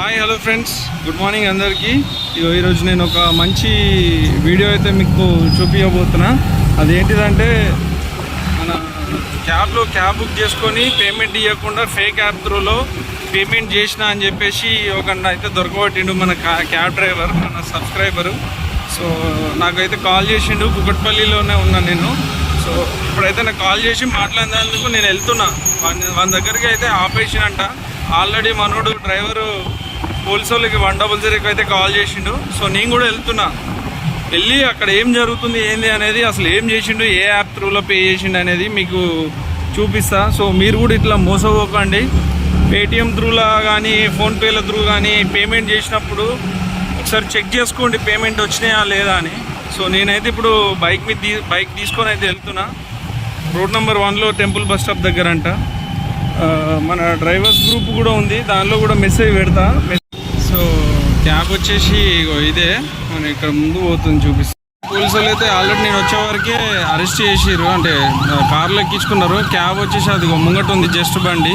Hi hello friends good morning అందరికీ. ఈరోజు నేను ఒక మంచి వీడియో అయితే మీకు చూపించబోతున్నా అదేంటిదంటే మన క్యాబ్లో క్యాబ్ బుక్ చేసుకొని పేమెంట్ ఇవ్వకుండా ఫేక్ యాప్ త్రూలో పేమెంట్ చేసిన అని చెప్పేసి ఒక అయితే దొరకబట్టిండు మన క్యాబ్ డ్రైవర్ మన సబ్స్క్రైబరు. సో నాకైతే కాల్ చేసిండు. కుకట్పల్లిలోనే ఉన్నా నేను. సో ఇప్పుడైతే నాకు కాల్ చేసి మాట్లాడినందుకు నేను వెళ్తున్నా. వాళ్ళ దగ్గరికి అయితే ఆపేసినంట. ఆల్రెడీ మనోడు డ్రైవరు పోలీసు వాళ్ళకి వన్ డబుల్ జీరోకి అయితే కాల్ చేసిండు. సో నేను కూడా వెళ్తున్నా. వెళ్ళి అక్కడ ఏం జరుగుతుంది ఏంది అనేది అసలు ఏం చేసిండు ఏ యాప్ త్రూలో పే చేసిండు అనేది మీకు చూపిస్తా. సో మీరు కూడా ఇట్లా మోసపోకండి. పేటిఎం త్రూలా కానీ ఫోన్పేల త్రూ కానీ పేమెంట్ చేసినప్పుడు ఒకసారి చెక్ చేసుకోండి పేమెంట్ వచ్చినాయా లేదా అని. సో నేనైతే ఇప్పుడు బైక్ మీద తీ బైక్ తీసుకొని అయితే వెళ్తున్నా. రోడ్ నెంబర్ వన్లో టెంపుల్ బస్ స్టాప్ దగ్గర అంట మన డ్రైవర్స్ గ్రూప్ కూడా ఉంది. దానిలో కూడా మెసేజ్ పెడతా. క్యాబ్ వచ్చేసి ఇగో ఇదే. మనం ఇక్కడ ముందు పోతుంది చూపిస్తా. పోలీసు వాళ్ళు అయితే ఆల్రెడీ నేను వచ్చే వరకే అరెస్ట్ చేసిర్రు. అంటే కార్లో ఎక్కించుకున్నారు. క్యాబ్ వచ్చేసి అది ముంగట ఉంది జస్ట్ బండి.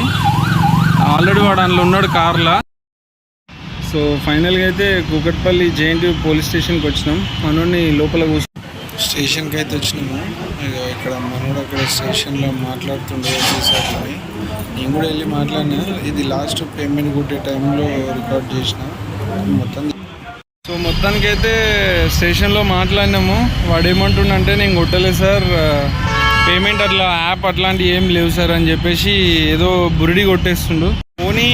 ఆల్రెడీ వాడు అందులో ఉన్నాడు కార్లో సో ఫైనల్గా అయితే కూకట్పల్లి జేఎన్టీ పోలీస్ స్టేషన్కి వచ్చినాం. మనోడిని లోపల కూర్చు స్టేషన్కి అయితే వచ్చినాము. ఇక్కడ మనోడు అక్కడ స్టేషన్లో మాట్లాడుతుండే చూసారు నేను కూడా వెళ్ళి మాట్లాడినా. ఇది లాస్ట్ పేమెంట్ కొట్టే టైంలో రికార్డ్ చేసిన. మొత్తం. సో మొత్తానికి అయితే స్టేషన్లో మాట్లాడినాము. వాడు ఏమంటుండంటే నేను కొట్టలేదు సార్. పేమెంట్ అట్లా యాప్ అట్లాంటివి ఏం లేవు సార్ అని చెప్పేసి ఏదో బురిడి కొట్టేస్తుండు. పోనీ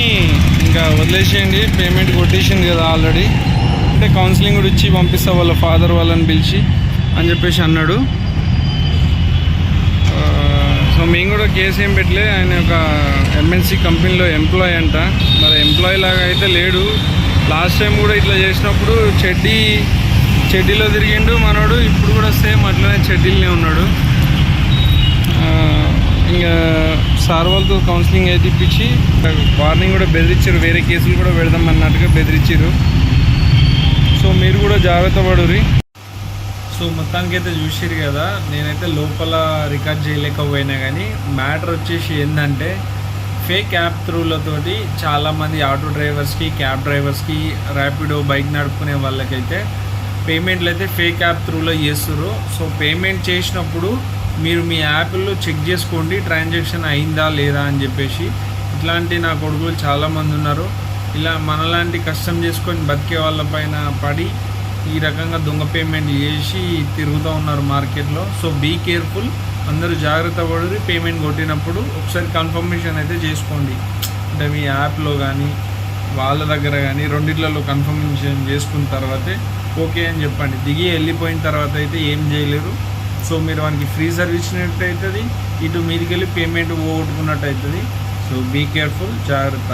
ఇంకా వదిలేసేయండి. పేమెంట్ కొట్టేసింది కదా ఆల్రెడీ. అంటే కౌన్సిలింగ్ కూడా ఇచ్చి పంపిస్తా వాళ్ళ ఫాదర్ వాళ్ళని పిలిచి అని చెప్పేసి అన్నాడు. సో మేము కూడా కేసు ఏం పెట్టలే. ఆయన ఒక ఎంఎన్సీ కంపెనీలో ఎంప్లాయ్ అంట. మరి ఎంప్లాయీ లాగా అయితే లేడు. లాస్ట్ టైం కూడా ఇట్లా చేసినప్పుడు చెడ్డీ చెడ్డీలో తిరిగిండు మనోడు ఇప్పుడు కూడా సేమ్ అట్లనే చెడ్డీలనే ఉన్నాడు. ఇంకా సార్ వాళ్ళతో కౌన్సిలింగ్ అయితే ఇప్పించి వార్నింగ్ కూడా బెదిరించారు వేరే కేసులు కూడా పెడదాం అన్నట్టుగా బెదిరించారు సో మీరు కూడా జాగ్రత్త పడురి సో మొత్తానికి అయితే చూసిరు కదా నేనైతే లోపల రికార్డ్ చేయలేకపోయినా కానీ మ్యాటర్ వచ్చేసి ఏంటంటే ఫేక్ యాప్ త్రూలతోటి చాలామంది ఆటో డ్రైవర్స్కి క్యాబ్ డ్రైవర్స్కి ర్యాపిడో బైక్ నడుపుకునే వాళ్ళకైతే పేమెంట్లు అయితే ఫేక్ యాప్ త్రూలో చేస్తుర్రు. సో పేమెంట్ చేసినప్పుడు మీరు మీ యాప్లో చెక్ చేసుకోండి ట్రాన్సాక్షన్ అయిందా లేదా అని చెప్పేసి. ఇట్లాంటి నా కొడుకులు చాలామంది ఉన్నారు. ఇలా మనలాంటి కష్టం చేసుకొని బతికే వాళ్ళపైన పడి ఈ రకంగా దొంగ పేమెంట్ చేసి తిరుగుతూ ఉన్నారు మార్కెట్లో. So be careful. అందరూ జాగ్రత్త పడి పేమెంట్ కొట్టినప్పుడు ఒకసారి కన్ఫర్మేషన్ అయితే చేసుకోండి. అంటే మీ యాప్లో కానీ వాళ్ళ దగ్గర కానీ రెండిట్లలో కన్ఫర్మేషన్ చేసుకున్న తర్వాతే ఓకే అని చెప్పండి. దిగి వెళ్ళిపోయిన తర్వాత అయితే ఏం చేయలేరు. సో మీరు వానికి ఫ్రీ సర్వీస్ ఇచ్చినట్టు అవుతుంది ఇటు మీదికి వెళ్ళి పేమెంట్ పోగొట్టుకున్నట్టు అవుతుంది సో బీ కేర్ఫుల్ జాగ్రత్త.